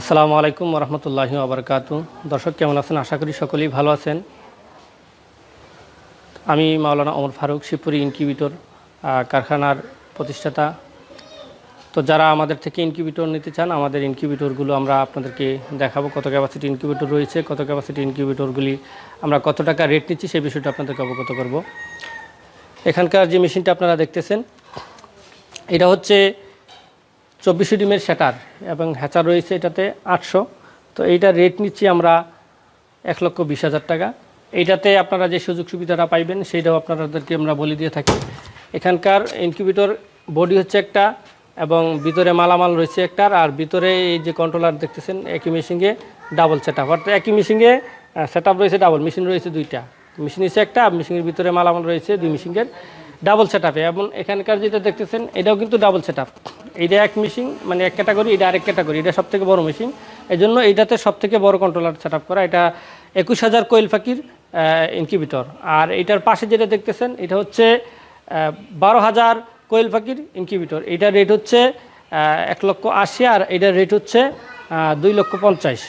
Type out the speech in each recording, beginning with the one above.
আসসালামু আলাইকুম রহমতুল্লাহি আবরকাত দর্শক, কেমন আছেন? আশা করি সকলেই ভালো আছেন। আমি মাওলানা ওমর ফারুক, শিবপুরি ইনকিউবিটর কারখানার প্রতিষ্ঠাতা। তো যারা আমাদের থেকে ইনকিউবিটর নিতে চান, আমাদের ইনকিউবিটরগুলো আমরা আপনাদেরকে দেখাবো, কত ক্যাপাসিটি ইনকিউবিটর রয়েছে, কত ক্যাপাসিটি ইনকিউবিটরগুলি আমরা কত টাকা রেট নিচ্ছি, সেই বিষয়টা আপনাদেরকে অবগত করব। এখানকার যে মেশিনটা আপনারা দেখতেছেন, এটা হচ্ছে চব্বিশশো ডিমের শ্যাটার এবং হ্যাচার রয়েছে এটাতে আটশো। তো এইটা রেট নিচ্ছি আমরা এক লক্ষ বিশ হাজার টাকা। এইটাতে আপনারা যে সুযোগ সুবিধাটা পাইবেন সেইটাও আপনাদেরকে আমরা বলে দিয়ে থাকি। এখানকার ইনকিউবেটর বডি হচ্ছে একটা এবং ভিতরে মালামাল রয়েছে একটার, আর ভিতরে এই যে কন্ট্রোলার দেখতেছেন, একই মেশিনে ডাবল সেট আপ অর্থাৎ একই মেশিনে সেট রয়েছে ডাবল মেশিন রয়েছে দুইটা। মেশিন হচ্ছে একটা মেশিনের ভিতরে মালামাল রয়েছে দুই মেশিনের ডাবল সেট আপে এবং এখানকার যেটা দেখতেছেন, এটাও কিন্তু ডাবল সেট আপ এইটা এক মেশিন মানে এক ক্যাটাগরি এটা আরেক ক্যাটাগরি এটা সব থেকে বড় মেশিন এই জন্য এইটাতে সব থেকে বড় কন্ট্রোলার সেট করা। এটা একুশ হাজার কোয়েল ফাঁকির ইনকিউবিটর আর এটার পাশে যেটা দেখতেছেন, এটা হচ্ছে বারো হাজার কোয়েল ফাঁকির ইনকিউবিটর এটার রেট হচ্ছে এক লক্ষ আশি, আর এটার রেট হচ্ছে দুই লক্ষ পঞ্চাশ।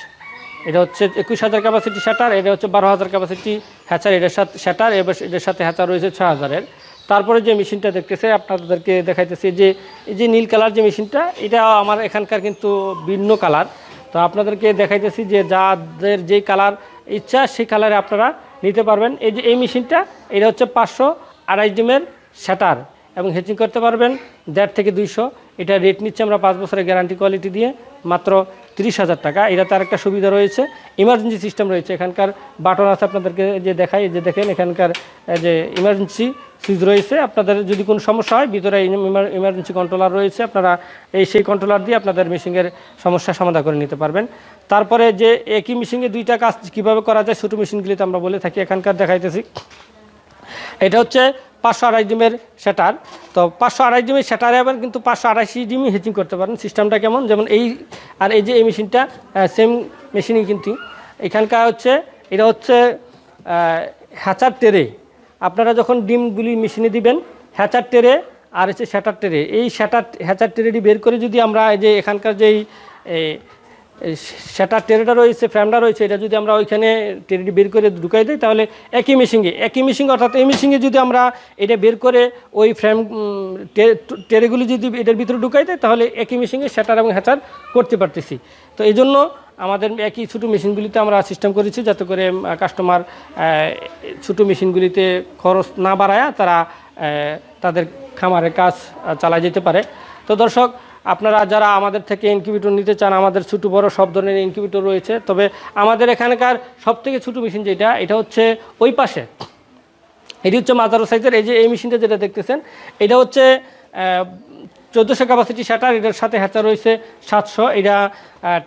এটা হচ্ছে একুশ হাজার ক্যাপাসিটি শ্যাটার এটা হচ্ছে বারো হাজার ক্যাপাসিটি হ্যাচার এটার সাথে শ্যাটার এবার এটার সাথে হ্যাচার রয়েছে ছ হাজারের। তারপরে যে মেশিনটা দেখতেছে, আপনাদেরকে দেখাইতেছি, যে এই যে নীল কালার যে মেশিনটা, এটা আমার এখানকার কিন্তু ভিন্ন কালার। তো আপনাদেরকে দেখাইতেছি যে যাদের যেই কালার ইচ্ছা, সেই কালারে আপনারা নিতে পারবেন। এই যে এই মেশিনটা, এটা হচ্ছে পাঁচশো আড়াইশ ডিমের শ্যাটার এবং হেচিং করতে পারবেন দেড় থেকে দুইশো। এটা রেট নিচ্ছে আমরা পাঁচ বছরের গ্যারান্টি কোয়ালিটি দিয়ে, মাত্র তিরিশ হাজার টাকা। এটাতে আরেকটা সুবিধা রয়েছে। ইমার্জেন্সি সিস্টেম রয়েছে। এখানকার বাটন আছে আপনাদেরকে যে দেখাই, যে দেখেন এখানকার যে ইমার্জেন্সি সুইচ রয়েছে। আপনাদের যদি কোনো সমস্যা হয়, ভিতরে ইমার্জেন্সি কন্ট্রোলার রয়েছে। আপনারা এই সেই কন্ট্রোলার দিয়ে আপনাদের মেশিনের সমস্যা সমাধান করে নিতে পারবেন। তারপরে যে একই মেশিনে দুইটা কাজ কীভাবে করা যায়, ছোটো মেশিনগুলিতে আমরা বলে থাকি। এখানকার দেখাইতেছি। এটা হচ্ছে পাঁচশো আড়াই ডিমের সেটার। তো পাঁচশো আড়াই ডিমের সেটারে আবার কিন্তু পাঁচশো আড়াইশি ডিমই হেচিং করতে পারেন। সিস্টেমটা কেমন? যেমন এই আর এই যে এই মেশিনটা সেম মেশিনই কিন্তু। এখানকার হচ্ছে, এটা হচ্ছে হ্যাচার টেরে আপনারা যখন ডিমগুলি মেশিনে দিবেন হ্যাচার টেরে আর হচ্ছে শ্যাটার টেরে এই শ্যাটার হ্যাচার টেরেটি বের করে যদি আমরা এই যে এখানকার যেই সেটা টেরেটা রয়েছে ফ্রেমটা রয়েছে, এটা যদি আমরা ওইখানে টেরেটি বের করে ঢুকাই দিই, তাহলে একই মেশিনে একই মেশিন, অর্থাৎ এই মেশিনে যদি আমরা এটা বের করে ওই ফ্রেম টেরেগুলি যদি এটার ভিতরে ঢুকাই দেয় তাহলে একই মেশিনে সেটার এবং হ্যাচার করতে পারতেছি। তো এই জন্য আমাদের একই ছোটো মেশিনগুলিতে আমরা সিস্টেম করেছি, যাতে করে কাস্টমার ছোটো মেশিনগুলিতে খরচ না বাড়ায় তারা তাদের খামারের কাজ চালায় যেতে পারে। তো দর্শক আপনারা যারা আমাদের থেকে ইনকিউবেটর নিতে চান, আমাদের ছোটো বড় সব ধরনের ইনকিউবেটর রয়েছে, তবে আমাদের এখানকার সব থেকে ছোটো মেশিন যেটা, এটা হচ্ছে ওই পাশে। এটি হচ্ছে মাজারো সাইজের, এই যে এই মেশিনটা যেটা দেখতেছেন, এটা হচ্ছে চোদ্দোশো ক্যাপাসিটি শাটার এটার সাথে হ্যাচা রয়েছে সাতশো। এটা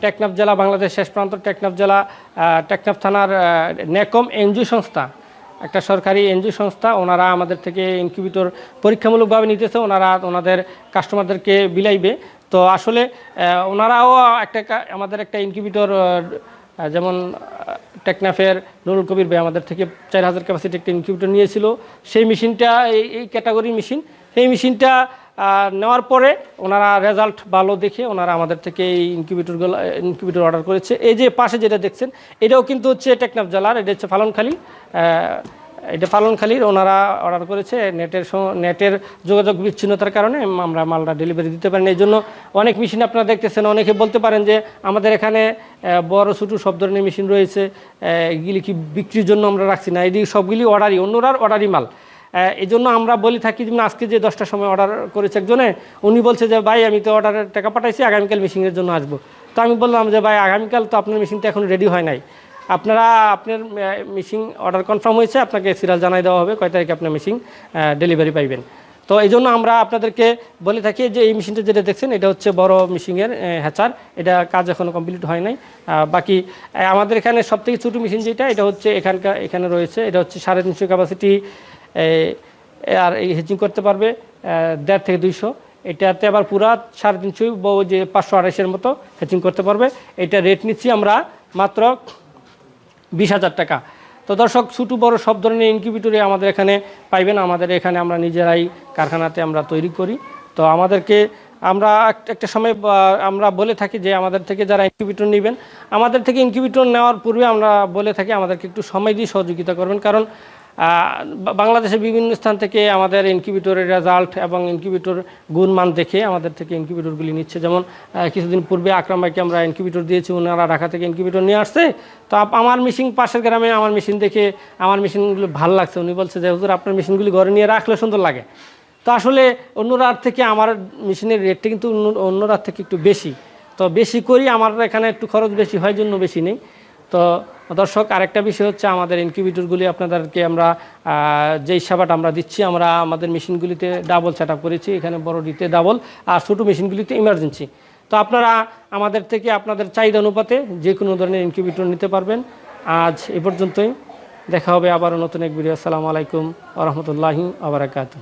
টেকনাফ জেলা বাংলাদেশ শেষ প্রান্ত টেকনাফ জেলা টেকনাফ থানার নেকম এনজিও সংস্থা। একটা সরকারি এনজিও সংস্থা, ওনারা আমাদের থেকে ইনকিউবেটর পরীক্ষামূলকভাবে নিতেছে, ওনারা ওনাদের কাস্টমারদেরকে বিলাইবে। তো আসলে ওনারাও একটা আমাদের একটা ইনকিউবেটর যেমন টেকনাফের নুরুল কবির ভাই আমাদের থেকে চার হাজার ক্যাপাসিটি একটা ইনকিউবেটর নিয়েছিল। সেই মেশিনটা, এই এই ক্যাটাগরি মেশিন সেই মেশিনটা নেওয়ার পরে ওনারা রেজাল্ট ভালো দেখে ওনারা আমাদের থেকে এই ইনকিউবেটরগুলো ইনকিউবেটর অর্ডার করেছে। এই যে পাশে যেটা দেখছেন, এটাও কিন্তু হচ্ছে টেকনাফ জেলার, এটা হচ্ছে ফালনখালী। এটা পালনখালীর ওনারা অর্ডার করেছে নেটের নেটের যোগাযোগ বিচ্ছিন্নতার কারণে আমরা মালটা ডেলিভারি দিতে পারেন। এই জন্য অনেক মেশিন আপনারা দেখতেছেন, অনেকে বলতে পারেন যে আমাদের এখানে বড় ছোটো সব ধরনের মেশিন রয়েছে এগুলি কি বিক্রির জন্য আমরা রাখছি না? এটি সবগুলি অর্ডারই অন্যরার অর্ডারই মাল। এই জন্য আমরা বলে থাকি যেমন আজকে যে দশটার সময় অর্ডার করেছে একজনে, উনি বলছে যে, ভাই, আমি তো অর্ডারের টাকা পাঠাইছি, আগামীকাল মেশিনের জন্য আসব। তো আমি বললাম যে, ভাই, আগামীকাল তো আপনার মেশিন তো এখন রেডি হয় নাই। আপনারা, আপনার মেশিন অর্ডার কনফার্ম হয়েছে, আপনাকে সিরিয়াল জানাই দেওয়া হবে, কয় তারিখে আপনার মেশিন ডেলিভারি পাইবেন। তো এই জন্য আমরা আপনাদেরকে বলে থাকি যে, এই মেশিনটা যেটা দেখছেন, এটা হচ্ছে বড় মেশিনের হ্যাচার এটা কাজ এখনও কমপ্লিট হয় নাই। বাকি আমাদের এখানে সবথেকে ছোটো মেশিন যেটা, এটা হচ্ছে এখানকার, এখানে রয়েছে, এটা হচ্ছে সাড়ে তিনশো ক্যাপাসিটি আর এই হেচিং করতে পারবে দেড় থেকে দুইশো। এটাতে আবার পুরা সাড়ে তিনশো যে পাঁচশো, আড়াইশের মতো হেচিং করতে পারবে। এটা রেট নিচ্ছি আমরা মাত্র বিশ হাজার টাকা। তো দর্শক, ছোটো বড় সব ধরনের ইনকিউবেটরে আমাদের এখানে পাইবেন। আমাদের এখানে আমরা নিজেরাই কারখানাতে আমরা তৈরি করি। তো আমাদেরকে আমরা একটা সময় আমরা বলে থাকি যে আমাদের থেকে যারা ইনকিউবেটর নেবেন, আমাদের থেকে ইনকিউবেটর নেওয়ার পূর্বে আমরা বলে থাকি, আমাদেরকে একটু সময় দিয়ে সহযোগিতা করবেন। কারণ বাংলাদেশের বিভিন্ন স্থান থেকে আমাদের ইনকিউবেটরের রেজাল্ট এবং ইনকিউবেটর গুণমান দেখে আমাদের থেকে ইনকিউবেটরগুলি নিচ্ছে। যেমন কিছুদিন পূর্বে আকরাম ভাইকে আমরা ইনকিউবেটর দিয়েছি ওনারা ঢাকা থেকে ইনকিউবেটর নিয়ে আসছে। তো আমার মেশিন পাশের গ্রামে আমার মেশিন দেখে আমার মেশিনগুলো ভালো লাগছে। উনি বলছে যে, হুজুর, আপনার মেশিনগুলি ঘরে নিয়ে রাখলে সুন্দর লাগে। তো আসলে অন্যরার থেকে আমার মেশিনের রেটটা কিন্তু অন্য- অন্যরার থেকে একটু বেশি। তো বেশি করি, আমার এখানে একটু খরচ বেশি, হয় জন্য বেশি নেই। তো দর্শক, আরেকটা বিষয় হচ্ছে আমাদের ইনকিউবেটরগুলি আপনাদেরকে আমরা যেই সেবাটা আমরা দিচ্ছি, আমরা আমাদের মেশিনগুলিতে ডাবল সেট করেছি, এখানে বড়ডিতে ডাবল আর ছোটো মেশিনগুলিতে ইমার্জেন্সি তো আপনারা আমাদের থেকে আপনাদের চাহিদা অনুপাতে যে কোনো ধরনের ইনকিউবেটর নিতে পারবেন। আজ এ পর্যন্তই। দেখা হবে আবারও নতুন এক ভিডিও আসসালামু আলাইকুম আ রহমতুল্লাহি আবরাকাতু